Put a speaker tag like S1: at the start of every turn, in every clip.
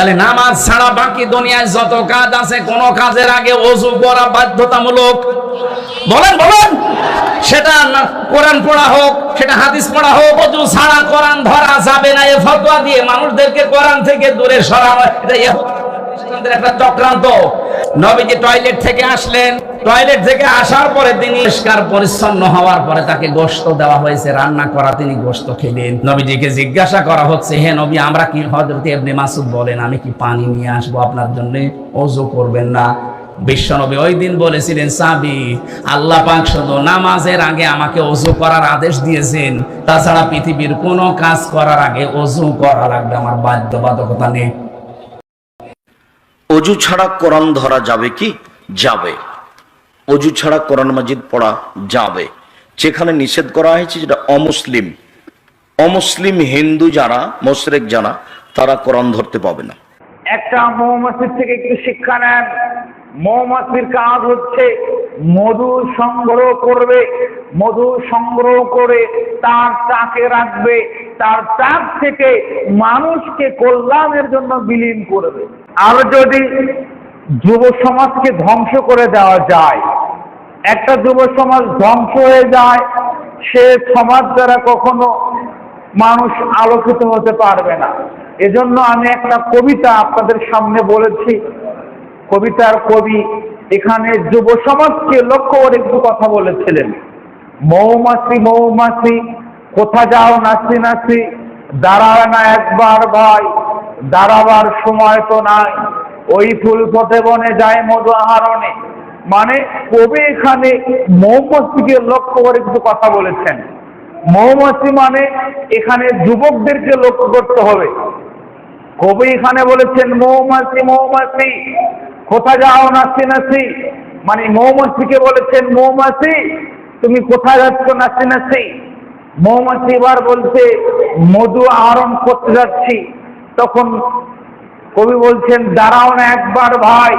S1: তাহলে নামাজ ছাড়া বাকি দুনিয়ায় যত কাজ আছে, কোন কাজের আগে অজু করা বাধ্যতামূলক। বলেন বলেন। সেটা কোরআন পড়া হোক, সেটা হাদিস পড়া হোক, অজু ছাড়া কোরআন ধরা যাবে না। এ ফতোয়া দিয়ে মানুষদেরকে কোরআন থেকে দূরে সরানো, এটা একটা চক্রান্ত। নবীজি টয়লেট থেকে আসলেন। টয়লেট থেকে আসার পরে তিনি পরিষ্কার, পরিচ্ছন্ন হওয়ার পরে তাকে গোশত দেওয়া হয়েছে, রান্না করা, তিনি গোশত খেলেন। নবীজিকে জিজ্ঞাসা করা হচ্ছে, হে নবী, আমরা কি হযরত ইবনে মাসুদ বলেন, আমি কি পানি নিয়ে আসব আপনার জন্য? ওযু করবেন না। বিশ্বনবী ওই দিন বলেছিলেন, সাবি, আল্লাহ পাক শুধু নামাজের আগে আমাকে অজু করার আদেশ দিয়েছেন। তাছাড়া পৃথিবীর কোনো কাজ করার আগে অজু করা লাগবে, আমার বাধ্যবাধকতা নেই।
S2: অজু ছাড়া কোরআন ধরা যাবে কি? যাবে। অজু ছাড়া কোরআন মাজিদ পড়া যাবে। যেখানে নিষেধ করা হয়েছে যেটা অমুসলিম। অমুসলিম হিন্দু যারা, মোশরেক যারা, তারা কোরআন ধরতে পাবে না।
S3: একটা মৌমাছির থেকে একটু শিক্ষা নেন। মৌমাছির কাজ হচ্ছে মধু সংগ্রহ করবে। মধু সংগ্রহ করে তার চাকে রাখবে। তার চাক থেকে মানুষকে কল্যাণের জন্য বিলীন করবে। আর যদি যুব সমাজকে ধ্বংস করে দেওয়া যায়, একটা যুব সমাজ ধ্বংস হয়ে যায়, সে সমাজ দ্বারা কখনো মানুষ আলোকিত হতে পারবে না। এজন্য আমি একটা কবিতা আপনাদের সামনে বলেছি। কবিতার কবি এখানে যুব সমাজকে লক্ষ্য করে একটু কথা বলেছিলেন। মৌমাছি মৌমাছি, কোথা যাও নাচি নাচি, দাঁড়ায় না একবার ভাই। দাঁড়াবার সময় তো নাই। ওই ফুল পথে বনে যায় মধু আহরণে। মানে কবি এখানে মৌমাছিকে লক্ষ্য করে কিছু কথা বলেছেন। মৌমাছি মানে এখানে যুবকদেরকে লক্ষ্য করতে হবে। কবি এখানে বলেছেন, মৌমাছি মৌমাছি কোথা যাও নাচি নাচি মানে মৌমাছিকে বলেছেন, মৌমাছি, তুমি কোথায় যাচ্ছ নাচি নাচি মৌমাছি এবার বলছে, মধু আহরণ করতে যাচ্ছি। তখন কবি বলছেন, দাঁড়াও না একবার ভাই।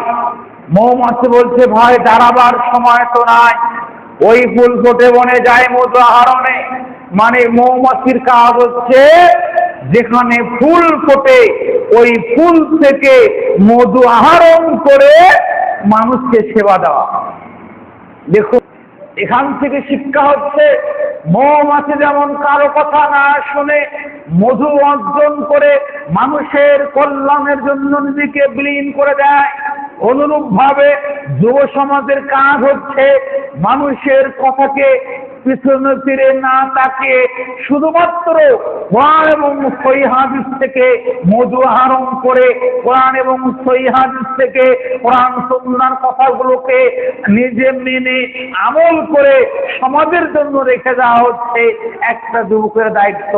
S3: মৌমাছি বলছে, ভাই, দাঁড়াবার সময় তো নাই। ওই ফুল ফোটে বনে যায় মধু আহরণে মানে মৌমাছির কাজ হচ্ছে যেখানে ফুল ফোটে ওই ফুল থেকে মধু আহরণ করে মানুষকে সেবা দেওয়া। দেখুন এখান থেকে শিক্ষা হচ্ছে, মৌমাছি যেমন কারও কথা না শুনে মধু অর্জন করে মানুষের কল্যাণের জন্য নিজেকে বিলীন করে দেয় অনুরূপ ভাবে যুব সমাজের কাজ হচ্ছে মানুষের কথাকে পিছনে ফিরে না তাকে শুধুমাত্র কোরআন এবং সই হাদিস থেকে মধু আহরণ করে কোরআন এবং সই হাদিস থেকে কোরআন সন্ধ্যার কথাগুলোকে নিজে মেনে আমল করে সমাজের জন্য রেখে দেওয়া হচ্ছে একটা যুবকের দায়িত্ব।